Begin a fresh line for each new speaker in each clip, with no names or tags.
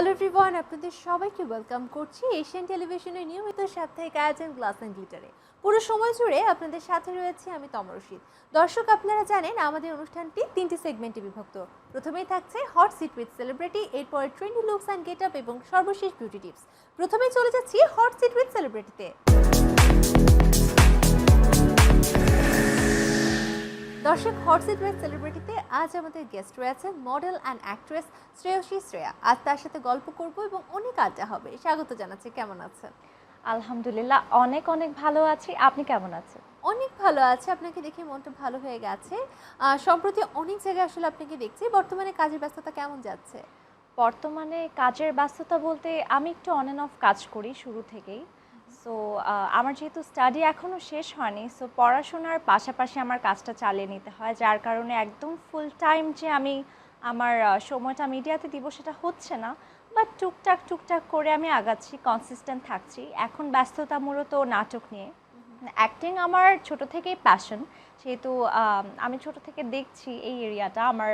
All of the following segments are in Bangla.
হ্যালো এভরিওয়ান আপনাদের সবাইকে ওয়েলকাম করছি এশিয়ান টেলিভিশনের নিয়মিত সাপ্তাহিক আয়োজন গ্লাস অ্যান্ড গ্লিটারে পুরো সময় জুড়ে আপনাদের সাথে রয়েছে আমি তমর রশিদ। দর্শক, আপনারা জানেন আমাদের অনুষ্ঠানটি তিনটি সেগমেন্টে বিভক্ত। প্রথমেই থাকছে হট সিট উইথ সেলিব্রিটি এরপরে trendy looks and get up এবং সর্বশেষ বিউটি টিপস প্রথমেই চলে যাচ্ছি হট সিট উইথ সেলিব্রিটিতে দর্শক হট সিট উইথ সেলিব্রিটিতে আজ আমাদের গেস্ট রয়েছে model and actress Shreyashi Shreya. আজ তার সাথে গল্প করব এবং অনেক আড্ডা হবে। স্বাগত জানাচ্ছি। কেমন আছেন?
আলহামদুলিল্লাহ অনেক অনেক ভালো আছি। আপনি কেমন আছেন?
অনেক ভালো আছে। আপনাকে দেখে মনটা ভালো হয়ে গেছে। সম্প্রতি অনেক জায়গায় আসলে আপনাকে দেখছি। বর্তমানে কাজের ব্যস্ততা কেমন যাচ্ছে?
বর্তমানে কাজের ব্যস্ততা বলতে আমি একটু অন অ্যান্ড অফ কাজ করি শুরু থেকেই। সো আমার যেহেতু স্টাডি এখনও শেষ হয়নি সো পড়াশোনার পাশাপাশি আমার কাজটা চালিয়ে নিতে হয়, যার কারণে একদম ফুল টাইম যে আমি আমার সময়টা মিডিয়াতে দিব সেটা হচ্ছে না। বাট টুকটাক টুকটাক করে আমি আগাচ্ছি কনসিস্টেন্ট থাকছি। এখন ব্যস্ততা মূলত নাটক নিয়ে। অ্যাক্টিং আমার ছোট থেকেই প্যাশন সেহেতু আমি ছোট থেকে দেখছি এই এরিয়াটা আমার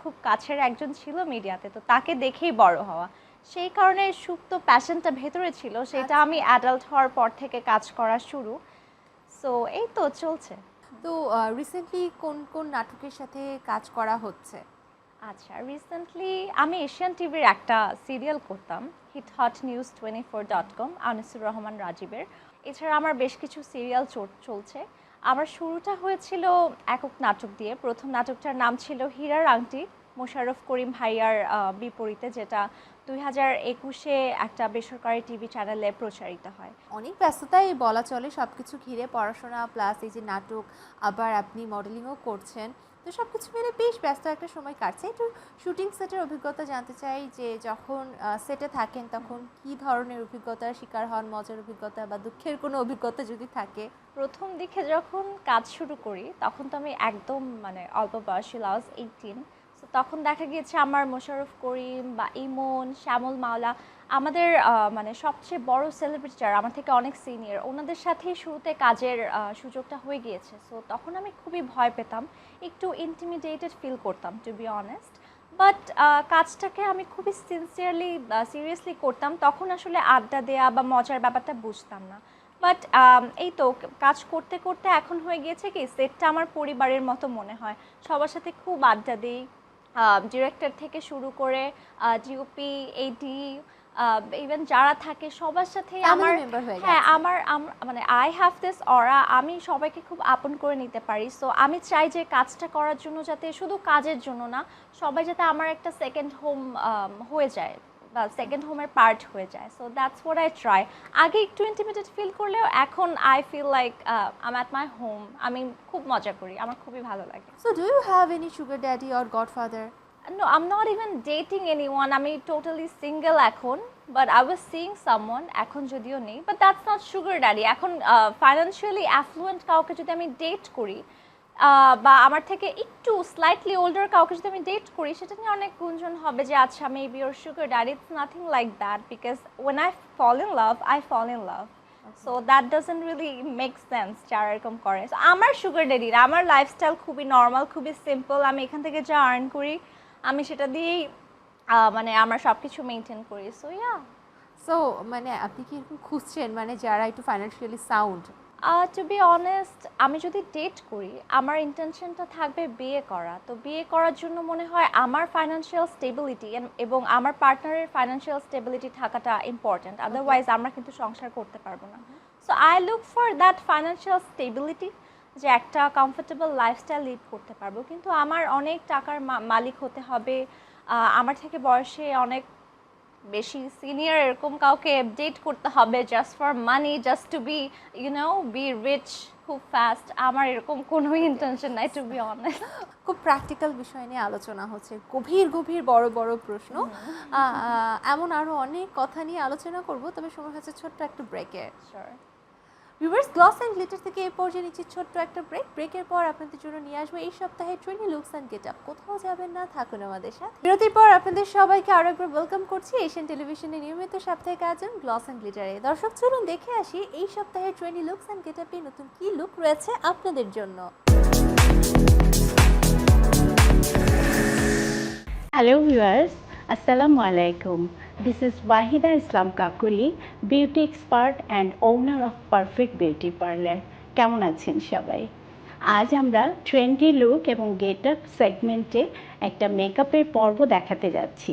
খুব কাছের একজন ছিল মিডিয়াতে তো তাকে দেখেই বড় হওয়া। সেই কারণে সুপ্ত প্যাশনটা ভেতরে ছিল সেটা আমি অ্যাডাল্ট হওয়ার পর থেকে কাজ করা শুরু। সো এই তো চলছে।
তো রিসেন্টলি কোন কোন নাটকের সাথে কাজ করা হচ্ছে?
আচ্ছা রিসেন্টলি আমি এশিয়ান টিভির একটা সিরিয়াল করতাম hit hot news twenty four dot com Anisur Rahman রাজীবের। এছাড়া আমার বেশ কিছু সিরিয়াল চলছে। আমার শুরুটা হয়েছিল একক নাটক দিয়ে। প্রথম নাটকটার নাম ছিল হীরার আংটি। মোশাররফ করিম ভাইয়ার বিপরীতে যেটা দুই হাজার একুশে একটা বেসরকারি টিভি চ্যানেলে প্রচারিত হয়।
অনেক ব্যস্ততাই বলা চলে সব কিছু ঘিরে পড়াশোনা প্লাস এই যে নাটক আবার আপনি মডেলিংও করছেন। তো সব কিছু মিলে বেশ ব্যস্ত একটা সময় কাটছে। একটু শুটিং সেটের অভিজ্ঞতা জানতে চাই যে যখন সেটে থাকেন তখন কি ধরনের অভিজ্ঞতার শিকার হন মজার অভিজ্ঞতা বা দুঃখের কোনো অভিজ্ঞতা যদি থাকে?
প্রথম দিকে যখন কাজ শুরু করি তখন তো আমি একদম মানে অল্প বয়সী লাউজ এইটিন তখন দেখা গিয়েছে আমার মোশাররফ করিম বা ইমন, শ্যামল মাওলা আমাদের মানে সবচেয়ে বড় সেলিব্রিটি যারা, আমার থেকে অনেক সিনিয়র ওনাদের সাথেই শুরুতে কাজের সুযোগটা হয়ে গিয়েছে। সো তখন আমি খুবই ভয় পেতাম, একটু ইন্টিমিডিয়েটেড ফিল করতাম টু বি অনেস্ট বাট কাজটাকে আমি খুবই সিনসিয়ারলি সিরিয়াসলি করতাম, তখন আসলে আড্ডা দেয়া বা মজার ব্যাপারটা বুঝতাম না। বাট এই তো, কাজ করতে করতে এখন হয়ে গিয়েছে কি সেটটা আমার পরিবারের মতো মনে হয়। সবার সাথে খুব আড্ডা দিই ডিরেক্টর থেকে শুরু করে ডিওপি এডি ইভেন যারা থাকে সবার সাথে আমার
হয়ে
আমার মানে আই হ্যাভ দিস অরা আমি সবাইকে খুব আপন করে নিতে পারি। সো আমি চাই যে কাজটা করার জন্য যাতে শুধু কাজের জন্য না সবাই যাতে আমার একটা সেকেন্ড হোম হয়ে যায়। সেকেন্ড হোমের পার্ট হয়ে যায়। So that's what I try আগে একটু ইন্টিমিডিয়েট ফিল করলেও এখন I feel like I'm at my home আমি খুব মজা করি। আমার খুবই ভালো লাগে।
So do you have any sugar daddy or godfather
No, I'm not even dating anyone. আমি টোটালি সিঙ্গেল এখন but I was seeing someone এখন যদিও নেই but that's not sugar daddy এখন ফাইন্যান্সিয়ালি অ্যাফ্লুয়েন্ট কাউকে যদি আমি ডেট করি বা আমার থেকে একটু স্লাইটলি ওল্ডার কাউকে যদি আমি ডেট করি সেটা নিয়ে অনেক গুঞ্জন হবে যে আচ্ছা maybe or sugar daddy it's nothing like that because when I fall in love I fall in love so that doesn't really make sense যারা এরকম করে। আমার সুগার ড্যাডির আমার লাইফস্টাইল খুবই নর্মাল খুবই সিম্পল আমি এখান থেকে যা আর্ন করি আমি সেটা দিয়েই মানে আমরা সব কিছু মেনটেন করি। সো ইয়া
সো মানে আপনি কি এরকম খুঁজছেন? মানে যারা একটু financially sound
to be honest আমি যদি ডেট করি আমার ইন্টেনশনটা থাকবে বিয়ে করা। তো বিয়ে করার জন্য মনে হয় আমার ফাইন্যান্সিয়াল স্টেবিলিটি এবং আমার পার্টনারের ফাইন্যান্সিয়াল স্টেবিলিটি থাকাটা ইম্পর্ট্যান্ট আদারওয়াইজ আমরা কিন্তু সংসার করতে পারব না। So I look for that financial stability যে একটা কমফোর্টেবল লাইফস্টাইল লিড করতে পারব। কিন্তু আমার অনেক টাকার মালিক হতে হবে। আমার থেকে বয়সে অনেক বেশি সিনিয়র এরকম কাউকে আপডেট করতে হবে just for money just to be you know be rich খুব ফাস্ট আমার এরকম কোনো ইন্টেনশন নাই টু বি অনেস্ট
খুব প্র্যাকটিক্যাল বিষয় নিয়ে আলোচনা হচ্ছে। গভীর গভীর বড় বড় প্রশ্ন। এমন আরও অনেক কথা নিয়ে আলোচনা করব তবে সময় হচ্ছে ছোট্ট একটা ব্রেকের ভিউয়ার্স গ্লস অ্যান্ড গ্লিটার থেকে এই পর্যায়ে নিচ্ছি ছোট্ট একটা ব্রেক ব্রেকের পর আপনাদের জন্য নিয়ে আসব এই সপ্তাহে trendy looks and get up কোথাও যাবেন না, থাকুন আমাদের সাথে। বিরতির পর আপনাদের সবাইকে আরও একবার ওয়েলকাম করছি এশিয়ান টেলিভিশনে নিয়মিত সাপ্তাহিক আয়োজন গ্লস অ্যান্ড গ্লিটারে দর্শক, চলুন দেখে আসি এই সপ্তাহে ট্রেনি লুকস অ্যান্ড গেট আপে নতুন কী লুক রয়েছে আপনাদের জন্য।
হ্যালো ভিউয়ার্স আসসালামু আলাইকুম। This is Wahida Islam Kakuli, beauty expert and owner of Perfect Beauty Parlor. কেমন আছেন সবাই? আজ আমরা ট্রেন্ডি লুক এবং গেট আপ সেগমেন্টে একটা মেকআপের পর্ব দেখাতে যাচ্ছি।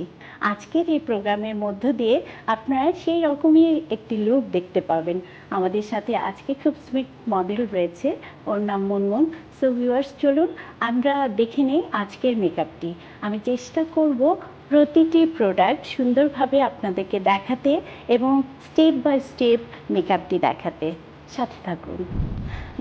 আজকের এই প্রোগ্রামের মধ্য দিয়ে আপনারা সেই রকমই একটি লুক দেখতে পাবেন। আমাদের সাথে আজকে খুব সুইট মডেল রয়েছে ওর নাম মুনমুন। সো ভিউয়ার্স চলুন আমরা দেখে নিই আজকের মেকআপটি আমি চেষ্টা করব প্রতিটি প্রোডাক্ট সুন্দরভাবে আপনাদেরকে দেখাতে এবং স্টেপ বাই স্টেপ মেকআপটি দেখাতে। সাথে থাকুন।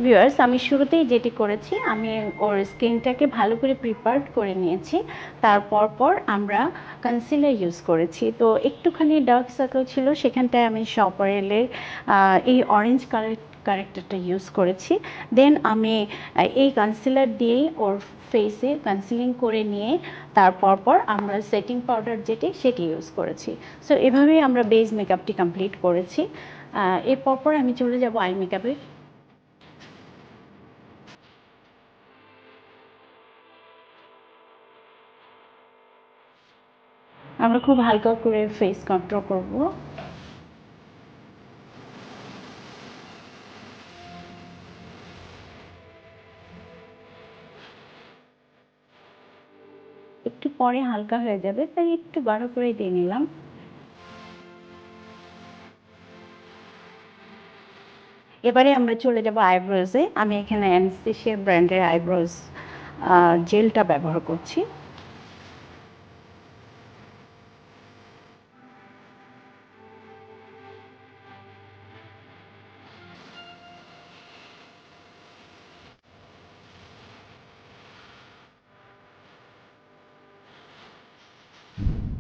ভিউয়ার্স আমি শুরুতেই যেটি করেছি, আমি ওর স্কিনটাকে ভালো করে প্রিপারেড করে নিয়েছি। তারপর পর আমরা কনসিলার ইউজ করেছি। তো একটুখানি ডার্ক সার্কেল ছিল, সেখানটায় আমি শপারেলের এই অরেঞ্জ কালার কারেক্টারটা ইউজ করেছি। দেন আমি এই কনসিলার দিয়েই ওর ফেসে কনসিলিং করে নিয়ে তারপর পর আমরা সেটিং পাউডার যেটি সেটি ইউজ করেছি। সো এভাবেই আমরা বেস মেকআপটি কমপ্লিট করেছি। এরপর পর আমি চলে যাব আই মেকআপে আমরা খুব হালকা করে ফেস কন্ট্রোল করব। একটু পরে হালকা হয়ে যাবে, তাই একটু গাঢ় করে দিয়ে নিলাম। এবারে আমরা চলে যাব আইব্রোজে আমি এখানে অ্যানস্টেশিয়া ব্র্যান্ডের আইব্রোজ জেলটা ব্যবহার করছি।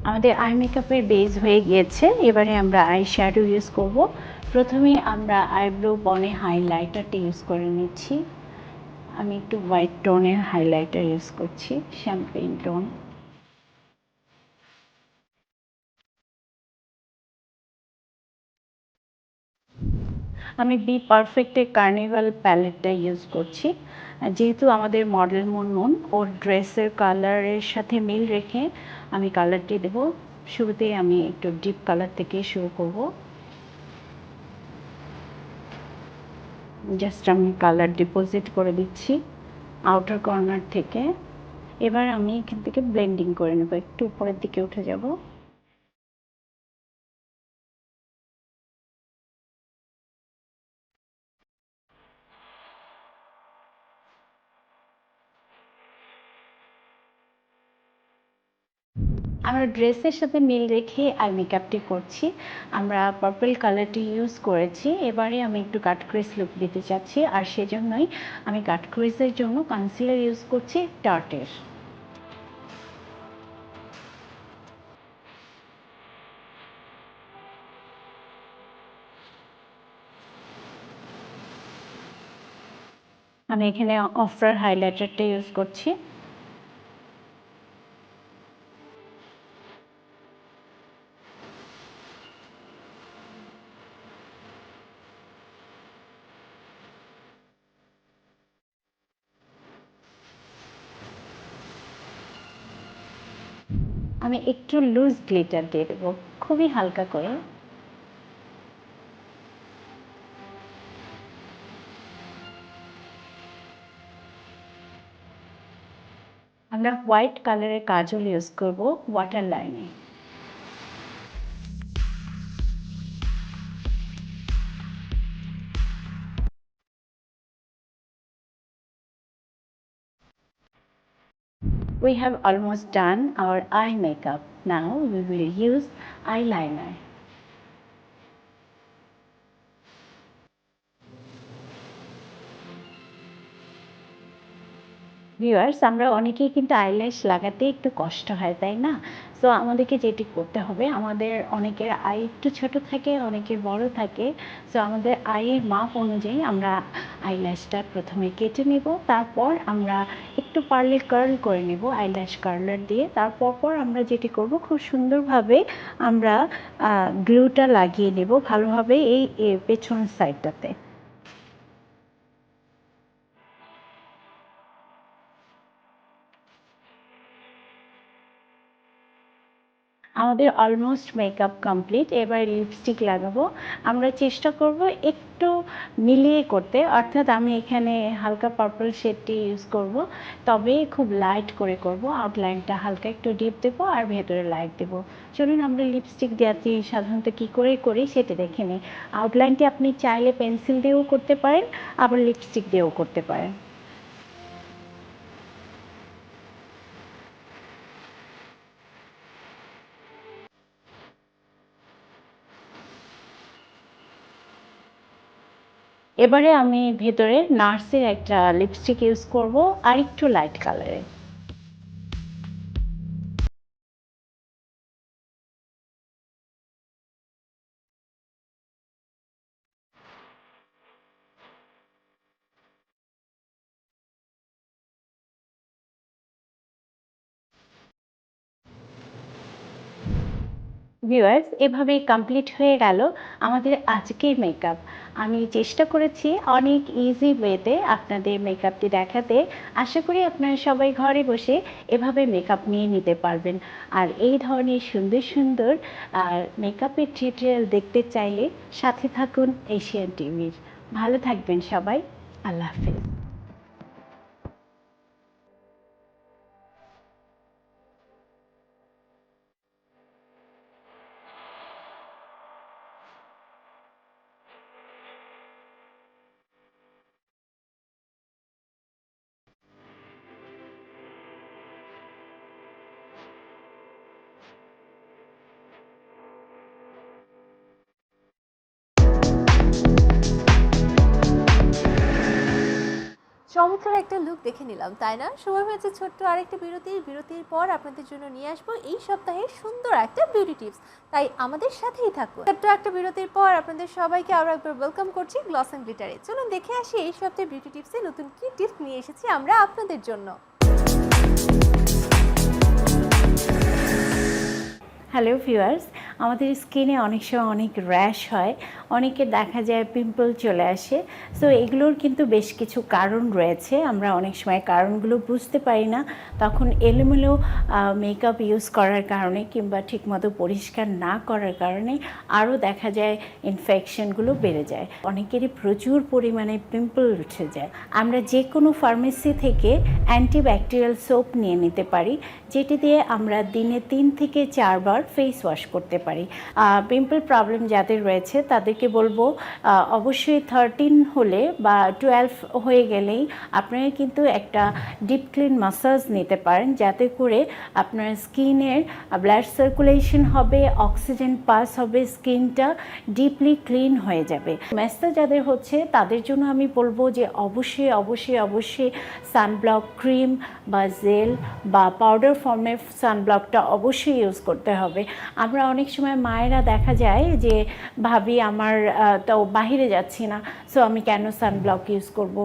আমাদের আই মেকআপের বেস হয়ে গিয়েছে। এবারে আমরা আই শ্যাডো ইউজ করব। প্রথমে আমরা আইব্রো বনে হাইলাইটারটা ইউজ করে নিচ্ছি। আমি একটু হোয়াইট টোনের হাইলাইটার ইউজ করছি শ্যাম্পেন টোন আমি বি পারফেক্টের কার্নিভাল প্যালেটটা ইউজ করছি। যেহেতু আমাদের মডেল মুনমুন ওর ড্রেসের কালারের সাথে মিল রেখে আমি কালারটি দেব। শুরুতেই আমি একটু ডিপ কালার থেকে শুরু করব। জাস্ট আমি কালার ডিপোজিট করে দিচ্ছি আউটার কর্নার থেকে। এবার আমি এখান থেকে ব্লেন্ডিং করে নেব। একটু উপরের দিকে উঠে যাব। আমরা ড্রেসের সাথে মিল রেখে আই মেকআপটি করছি। আমরা পার্পল কালারটি ইউজ করেছি। এবারে আমি একটু কাট ক্রিস লুক দিতে চাচ্ছি আর সেজন্যই আমি কাট ক্রিসের জন্য কনসিলার ইউজ করছি টার্টের আমি এখানে অফার হাইলাইটারটা ইউজ করছি। আমি একটু লুজ গ্লিটার দিয়ে দেবো, খুবই হালকা করে। আমরা হোয়াইট কালারের কাজল ইউজ করব ওয়াটার লাইনে We have almost done our eye makeup. Now we will use eyeliner. Viewers আমরা অনেকেই কিন্তু আইল্যাশ লাগাতে একটু কষ্ট হয় তাই না সো আমাদেরকে যেটি করতে হবে আমাদের অনেকের আই একটু ছোট থাকে অনেকের বড় থাকে। সো আমাদের আয়ের মাপ অনুযায়ী আমরা আইল্যাশটা প্রথমে কেটে নেব তারপর আমরা একটু পার্লে কার্ল করে নেব আইল্যাশ কার্লার দিয়ে। তারপর পর আমরা যেটি করব খুব সুন্দরভাবে আমরা গ্লুটা লাগিয়ে নেব ভালোভাবে এই এ, পেছনের সাইডটাতে আমাদের অলমোস্ট মেকআপ কমপ্লিট এবার লিপস্টিক লাগাবো। আমরা চেষ্টা করব একটু মিলিয়ে করতে, অর্থাৎ আমি এখানে হালকা পার্পল শেডটি ইউজ করব, তবে খুব লাইট করে করব। আউটলাইনটা হালকা একটু ডিপ দেবো আর ভেতরে লাইট দেবো। চলুন আমরা লিপস্টিক দেওয়াতে সাধারণত কী করে করি সেটা দেখে নিই। আউটলাইনটি আপনি চাইলে পেন্সিল দিয়েও করতে পারেন, আবার লিপস্টিক দিয়েও করতে পারেন। এবারে আমি ভেতরে নার্সের একটা লিপস্টিক ইউজ করব আর একটু লাইট কালারে ভিউয়ার্স এভাবেই কমপ্লিট হয়ে গেল আমাদের আজকের মেকআপ আমি চেষ্টা করেছি অনেক ইজি ওয়েতে আপনাদের মেকআপটি দেখাতে। আশা করি আপনারা সবাই ঘরে বসে এভাবে মেকআপ নিয়ে নিতে পারবেন। আর এই ধরনের সুন্দর সুন্দর মেকআপের টিউটোরিয়াল দেখতে চাইলে সাথে থাকুন এশিয়ান টিভির ভালো থাকবেন সবাই। আল্লাহ হাফিজ।
চমৎকার একটা লুক দেখে নিলাম, তাই না? সময় হয়েছে ছোট্ট আরেকটা বিরতির বিরতির পর আপনাদের জন্য নিয়ে আসব এই সপ্তাহের সুন্দর একটা বিউটি টিপস তাই আমাদের সাথেই থাকুন। ছোট্ট একটা বিরতির পর আপনাদের সবাইকে আরও একবার ওয়েলকাম করছি গ্লস অ্যান্ড গ্লিটারে চলুন দেখে আসি এই সপ্তাহে বিউটি টিপসে নতুন কি টিপস নিয়ে এসেছি আমরা আপনাদের জন্য।
হ্যালো ভিউয়ার্স আমাদের স্কিনে অনেক সময় অনেক র্যাশ হয়। অনেকে দেখা যায় পিম্পল চলে আসে। সো এগুলোর কিন্তু বেশ কিছু কারণ রয়েছে। আমরা অনেক সময় কারণগুলো বুঝতে পারি না। তখন এলোমেলো মেকআপ ইউজ করার কারণে কিংবা ঠিকমতো পরিষ্কার না করার কারণে আরও দেখা যায় ইনফেকশনগুলো বেড়ে যায়। অনেকেরই প্রচুর পরিমাণে পিম্পল উঠে যায়। আমরা যে কোনো ফার্মেসি থেকে অ্যান্টিব্যাকটেরিয়াল সোপ নিয়ে নিতে পারি। যেটি দিয়ে আমরা দিনে তিন থেকে চারবার ফেস ওয়াশ করতে পারি। পিম্পল প্রবলেম যাদের রয়েছে, তাদেরকে বলব অবশ্যই থার্টিন হলে বা টুয়েলভ হয়ে গেলেই আপনারা কিন্তু একটা ডিপ ক্লিন মাসাজ নিতে পারেন। যাতে করে আপনার স্কিনের ব্লাড সার্কুলেশন হবে, অক্সিজেন পাস হবে, স্কিনটা ডিপলি ক্লিন হয়ে যাবে। ম্যাসটা যাদের হচ্ছে, তাদের জন্য আমি বলব যে অবশ্যই অবশ্যই অবশ্যই সানব্লক ক্রিম বা জেল বা পাউডার ফর্মের সানব্লকটা অবশ্যই ইউজ করতে হবে। আমরা অনেক সময় মায়েরা দেখা যায় যে, ভাবি, আমার তো বাহিরে যাচ্ছি না সো আমি কেন সানব্লক ইউজ করব?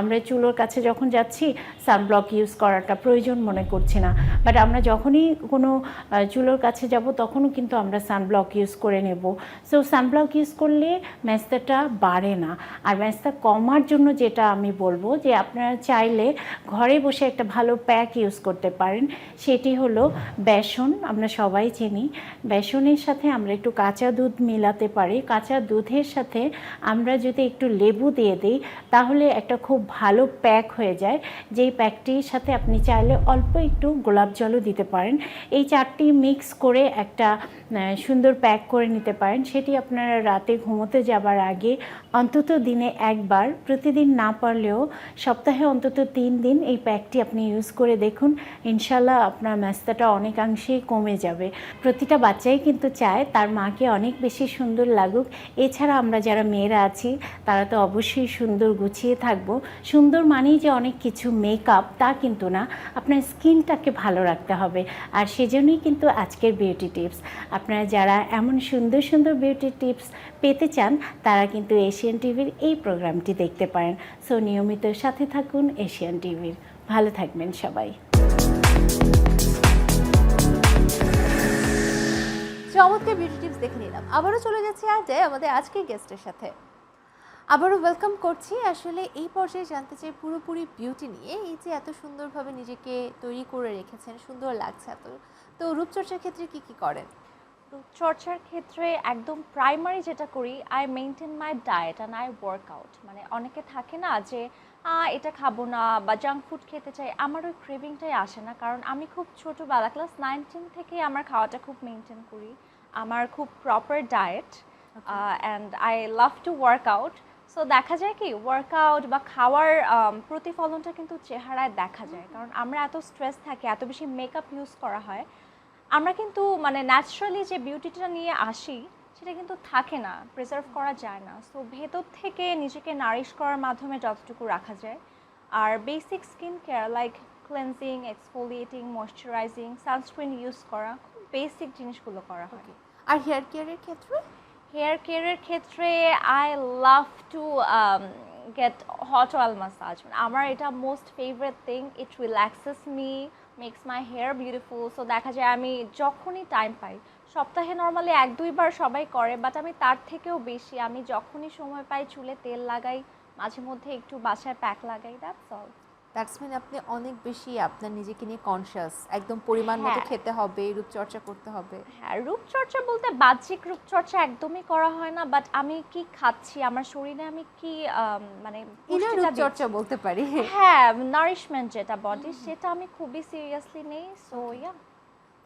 আমরা চুলোর কাছে যখন যাচ্ছি সানব্লক ইউজ করাটা প্রয়োজন মনে করছি না। বাট আমরা যখনই কোনো চুলোর কাছে যাব, তখনও কিন্তু আমরা সানব্লক ইউজ করে নেব। সো সানব্লক ইউজ করলে ম্যাস্তাটা বাড়ে না। আর ম্যাস্তা কমার জন্য যেটা আমি বলব, যে আপনারা চাইলে ঘরে বসে একটা ভালো প্যাক ইউজ করতে পারেন। সেটি হলো বেসন। আমরা সবাই চিনি বেসনের সাথে আমরা একটু কাঁচা দুধ মেলাতে পারি। কাঁচা দুধের সাথে আমরা যদি একটু লেবু দিয়ে দিই, তাহলে একটা খুব ভালো প্যাক হয়ে যায়। যেই প্যাকটির সাথে আপনি চাইলে অল্প একটু গোলাপ জলও দিতে পারেন। এই চারটি মিক্স করে একটা সুন্দর প্যাক করে নিতে পারেন। সেটি আপনারা রাতে ঘুমোতে যাবার আগে অন্তত দিনে একবার, প্রতিদিন না পারলেও সপ্তাহে অন্তত তিন দিন এই প্যাকটি আপনি ইউজ করে দেখুন। ইনশাল্লাহ আপনার ম্যাস্তাটা অনেকাংশেই কমে যাবে। প্রতিটা বাচ্চাই কিন্তু চায়, তার মাকে অনেক বেশি সুন্দর লাগুক। এছাড়া আমরা যারা মেয়েরা আছি, তারা তো অবশ্যই সুন্দর গুছিয়ে থাকব। সুন্দর মানেই যে অনেক কিছু মেকআপ তা কিন্তু না। আপনার স্কিনটাকে ভালো রাখতে হবে। আর সেজন্যই কিন্তু আজকের বিউটি টিপস আপনারা যারা এমন সুন্দর সুন্দর বিউটি টিপস পেতে চান, তারা কিন্তু এশিয়ান টিভির এই প্রোগ্রামটি দেখতে পারেন। সো নিয়মিত সাথে থাকুন এশিয়ান টিভির ভালো থাকবেন সবাই।
চমৎকার বিউটি টিপস দেখে নিলাম। আবারও চলে যাচ্ছি আড্ডায় আমাদের আজকের গেস্টের সাথে। আবারও ওয়েলকাম করছি। আসলে এই পর্যায়ে জানতে চাই পুরোপুরি বিউটি নিয়ে। এই যে এত সুন্দরভাবে নিজেকে তৈরি করে রেখেছেন, সুন্দর লাগছে এত। তো রূপচর্চার ক্ষেত্রে কি কি করেন?
চর্চার ক্ষেত্রে একদম প্রাইমারি যেটা করি I maintain my diet and I work out মানে অনেকে থাকে না যে এটা খাব না বা জাঙ্ক ফুড খেতে চাই। আমার ওই ক্রেভিংটাই আসে না। কারণ আমি খুব ছোটোবেলা ক্লাস নাইনটিন থেকে আমার খাওয়াটা খুব মেনটেন করি। আমার খুব proper diet and I love to work out so দেখা যায় কি ওয়ার্কআউট বা খাওয়ার um, প্রতিফলনটা কিন্তু চেহারায় দেখা যায়। কারণ আমরা এত স্ট্রেস থাকি এত বেশি মেকআপ ইউজ করা হয় আমরা কিন্তু মানে ন্যাচারালি যে বিউটিটা নিয়ে আসি সেটা কিন্তু থাকে না প্রিজার্ভ করা যায় না। সো ভেতর থেকে নিজেকে নারিশ করার মাধ্যমে যতটুকু রাখা যায়। আর basic skin care like cleansing exfoliating moisturising sunscreen use করা খুব বেসিক জিনিসগুলো করা হয়।
আর হেয়ার কেয়ারের ক্ষেত্রে?
হেয়ার কেয়ারের ক্ষেত্রে I love to get hot oil massage আমার এটা most favourite thing it relaxes me makes my hair beautiful so দেখা যায় আমি যখনই টাইম পাই সপ্তাহে নর্মালি এক দুইবার সবাই করে বাট আমি তার থেকেও বেশি আমি যখনই সময় পাই চুলে তেল লাগাই মাঝে মধ্যে একটু বাসায় প্যাক লাগাই দ্যাটস অল
দ্যাটস মিন আপনি অনেক বেশি আপনার নিজেকে নিয়ে কনসিয়াস একদম পরিমাণ মতো
হ্যাঁ।
খেতে হবে রূপচর্চা করতে হবে।
হ্যাঁ রূপচর্চা বলতে বাহ্যিক রূপচর্চা একদমই করা হয় না বাট আমি কি খাচ্ছি আমার শরীরে আমি কি মানে
ইনার রূপচর্চা বলতে পারি।
হ্যাঁ নারিশমেন্ট যেটা বডি সেটা আমি খুবই সিরিয়াসলি নেই সো ইয়া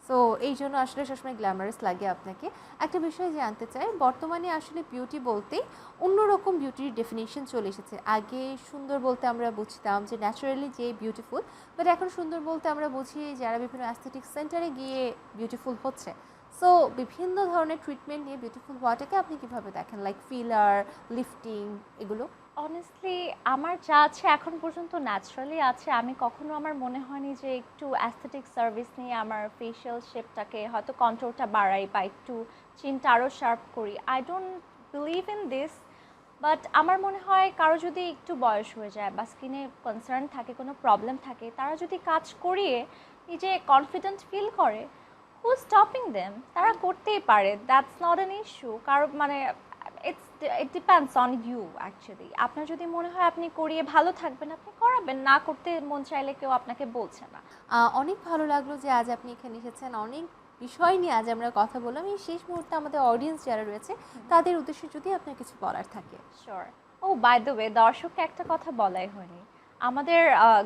সো এই জন্য আসলে সবসময় গ্ল্যামারাস লাগে আপনাকে। একটা বিষয় জানতে চাই, বর্তমানে আসলে বিউটি বলতেই অন্যরকম বিউটির ডেফিনেশন চলে এসেছে। আগে সুন্দর বলতে আমরা বুঝতাম যে ন্যাচারালি যে বিউটিফুল বাট এখন সুন্দর বলতে আমরা বুঝি যারা বিভিন্ন অ্যাস্থেটিক সেন্টারে গিয়ে বিউটিফুল হচ্ছে। সো বিভিন্ন ধরনের ট্রিটমেন্ট নিয়ে বিউটিফুল হওয়াটাকে আপনি কীভাবে দেখেন? লাইক ফিলার লিফটিং এগুলো?
অনেস্টলি আমার যা আছে এখন পর্যন্ত ন্যাচারালি আছে। আমি কখনো আমার মনে হয়নি যে একটু অ্যাস্থেটিক সার্ভিস নিয়ে আমার ফেশিয়াল শেপটাকে হয়তো কন্ট্রোলটা বাড়াই বা একটু চিনটা আরও শার্প করি। I don't believe in this but আমার মনে হয় কারও যদি একটু বয়স হয়ে যায় বা স্কিনে কনসার্ন থাকে, কোনো প্রবলেম থাকে, তারা যদি কাজ করিয়ে নিজে কনফিডেন্ট ফিল করে হু স্টপিং দেম তারা করতেই পারে। দ্যাটস নট অ্যান ইস্যু কারও মানে it depends on you actually আপনার যদি মনে হয় আপনি করিয়ে ভালো থাকবেন আপনি করাবেন। না করতে মন চাইলে কেউ আপনাকে বলছে না।
অনেক ভালো লাগল যে আজ আপনি এখানে এসেছেন। অনেক বিষয় নিয়ে আজ আমরা কথা বললাম। এই শেষ মুহূর্তে আমাদের অডিয়েন্স যারা রয়েছে তাদের উদ্দেশ্যে যদি আপনার কিছু বলার থাকে।
শিওর ও বাই দ্য ওয়ে দর্শককে একটা কথা বলাই হয়নি। আমাদের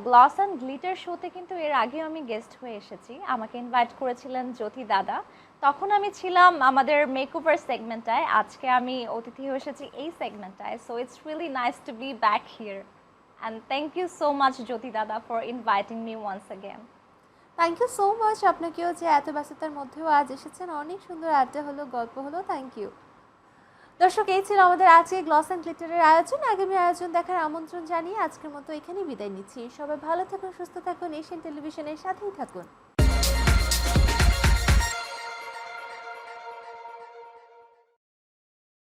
গ্লস অ্যান্ড গ্লিটার শোতে কিন্তু এর আগেও আমি গেস্ট হয়ে এসেছি। আমাকে ইনভাইট করেছিলেন জ্যোতি দাদা। তখন আমি ছিলাম আমাদের মেকওভার সেগমেন্টটায় আজকে আমি অতিথি হয়ে এসেছি এই সেগমেন্টটায় so it's really nice to be back here and thank you so much Jyoti দাদা for inviting me once again
thank you so much আপনাকেও যে এত ব্যস্ততার মধ্যেও আজ এসেছেন। অনেক সুন্দর আড্ডা হলো, গল্প হলো। থ্যাংক ইউ দর্শক, এই ছিল আমাদের আজকে গ্লস অ্যান্ড গ্লিটারের আয়োজন। আগামী আয়োজন দেখার আমন্ত্রণ জানিয়ে আজকের মতো এখানেই বিদায় নিচ্ছি। সবাই ভালো থাকুন, সুস্থ থাকুন, এশিয়ান টেলিভিশনের সাথেই থাকুন।